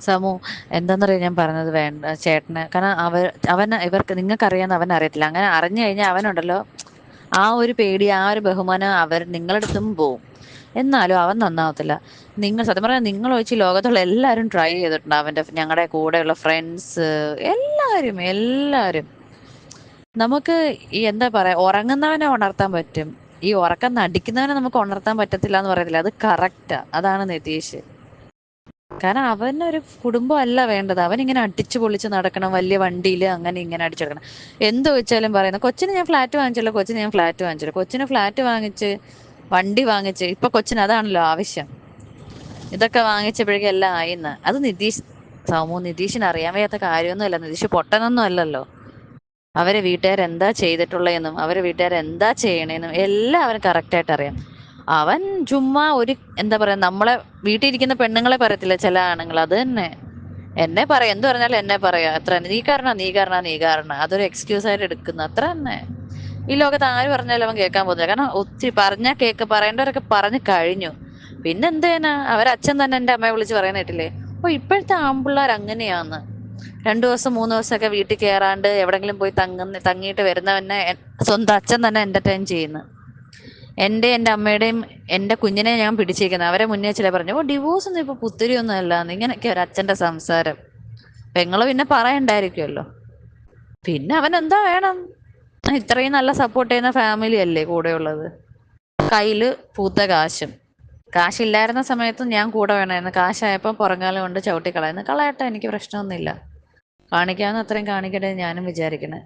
സമു എന്താന്നറിയോ ഞാൻ പറഞ്ഞത് വേണ്ട ചേട്ടന്. കാരണം അവർ അവൻ ഇവർക്ക് നിങ്ങൾക്കറിയാന്ന് അവൻ അറിയത്തില്ല. അങ്ങനെ അറിഞ്ഞു കഴിഞ്ഞാൽ അവനുണ്ടല്ലോ. ആ ഒരു പേടി ആ ഒരു ബഹുമാനം അവർ നിങ്ങളുടെ അടുത്തും പോവും. എന്നാലും അവൻ നന്നാവത്തില്ല. നിങ്ങൾ സത്യം പറഞ്ഞാൽ നിങ്ങൾ ഒഴിച്ച് ലോകത്തുള്ള എല്ലാവരും ട്രൈ ചെയ്തിട്ടുണ്ട്. അവന്റെ ഞങ്ങളുടെ കൂടെയുള്ള ഫ്രണ്ട്സ് എല്ലാവരും എല്ലാവരും. നമുക്ക് ഈ എന്താ പറയാ ഉറങ്ങുന്നവനെ ഉണർത്താൻ പറ്റും. ഈ ഉറക്കം നടിക്കുന്നവനെ നമുക്ക് ഉണർത്താൻ പറ്റത്തില്ല എന്ന് പറയത്തില്ല. അത് കറക്റ്റാ അതാണ് നിതീഷ്. കാരണം അവനൊരു കുടുംബം അല്ല വേണ്ടത്. അവൻ ഇങ്ങനെ അടിച്ചു പൊളിച്ച് നടക്കണം. വലിയ വണ്ടിയിൽ അങ്ങനെ ഇങ്ങനെ അടിച്ചെടുക്കണം എന്ത് വെച്ചാലും പറയുന്നത് കൊച്ചിന് ഞാൻ ഫ്ലാറ്റ് വാങ്ങിച്ചല്ലോ. കൊച്ചിന് ഞാൻ ഫ്ലാറ്റ് വാങ്ങിച്ചല്ലോ. കൊച്ചിന് ഫ്ലാറ്റ് വാങ്ങിച്ച് വണ്ടി വാങ്ങിച്ച് ഇപ്പൊ കൊച്ചിന് അതാണല്ലോ ആവശ്യം. ഇതൊക്കെ വാങ്ങിച്ചപ്പോഴേക്കും എല്ലാം ആയിന്ന്. അത് നിതീഷ് സമൂഹം നിതീഷിന് അറിയാൻ വയ്യാത്ത കാര്യമൊന്നുമല്ല. നിതീഷ് പൊട്ടനൊന്നും അല്ലല്ലോ. അവരെ വീട്ടുകാർ എന്താ ചെയ്തിട്ടുള്ളതെന്നും അവരെ വീട്ടുകാർ എന്താ ചെയ്യണേന്നും എല്ലാം അവന് കറക്റ്റായിട്ട് അറിയാം. അവൻ ചുമ്മാ ഒരു എന്താ പറയാ നമ്മളെ വീട്ടിൽ ഇരിക്കുന്ന പെണ്ണുങ്ങളെ പറയത്തില്ല ചില ആണുങ്ങൾ. അത് തന്നെ. എന്നെ പറയാം. എന്ത് പറഞ്ഞാലും എന്നെ പറയാ. അത്ര. നീ കാരണ? നീ കാരണ? നീ കാരണ? അതൊരു എക്സ്ക്യൂസ് ആയിട്ട് എടുക്കുന്നു. അത്ര തന്നെ. ഈ ലോകത്ത് ആര് പറഞ്ഞാലും അവൻ കേൾക്കാൻ പോകുന്നില്ല. കാരണം ഒത്തിരി പറഞ്ഞാൽ കേക്ക് പറയേണ്ടവരൊക്കെ പറഞ്ഞു കഴിഞ്ഞു. പിന്നെ എന്ത് ചെയ്യാനാ? അവരച്ഛൻ തന്നെ എന്റെ അമ്മയെ വിളിച്ച് പറയുന്ന കേട്ടില്ലേ? ഓ ഇപ്പോഴത്തെ ആമ്പിള്ളേർ അങ്ങനെയാന്ന്. രണ്ടു ദിവസം മൂന്ന് ദിവസമൊക്കെ വീട്ടിൽ കയറാണ്ട് എവിടെങ്കിലും പോയി തങ്ങുന്ന തങ്ങിയിട്ട് വരുന്നവനെ സ്വന്തം അച്ഛൻ തന്നെ എന്റർടൈൻ ചെയ്യുന്നു. എന്റെ എന്റെ അമ്മയുടെയും എന്റെ കുഞ്ഞിനെ ഞാൻ പിടിച്ചേക്കുന്നത് അവരെ മുന്നേ ചില പറഞ്ഞു ഓ ഡിവോഴ്സ് ഒന്നും ഇപ്പൊ പുത്തിരിയൊന്നും അല്ല ഇങ്ങനെയൊക്കെ ഒരു അച്ഛന്റെ സംസാരം. പെങ്ങൾ പിന്നെ പറയണ്ടായിരിക്കുമല്ലോ പിന്നെ അവൻ എന്താ വേണം? ഇത്രയും നല്ല സപ്പോർട്ട് ചെയ്യുന്ന ഫാമിലി അല്ലേ കൂടെയുള്ളത്? കയ്യിൽ പൂത്ത കാശും. കാശില്ലായിരുന്ന സമയത്തും ഞാൻ കൂടെ വേണമായിരുന്നു. കാശായപ്പോൾ പുറങ്കാലം കൊണ്ട് ചവിട്ടി കളയുന്നു കളയട്ടെ എനിക്ക് പ്രശ്നമൊന്നുമില്ല. കാണിക്കാവുന്ന അത്രയും കാണിക്കട്ടെ ഞാനും വിചാരിക്കണേ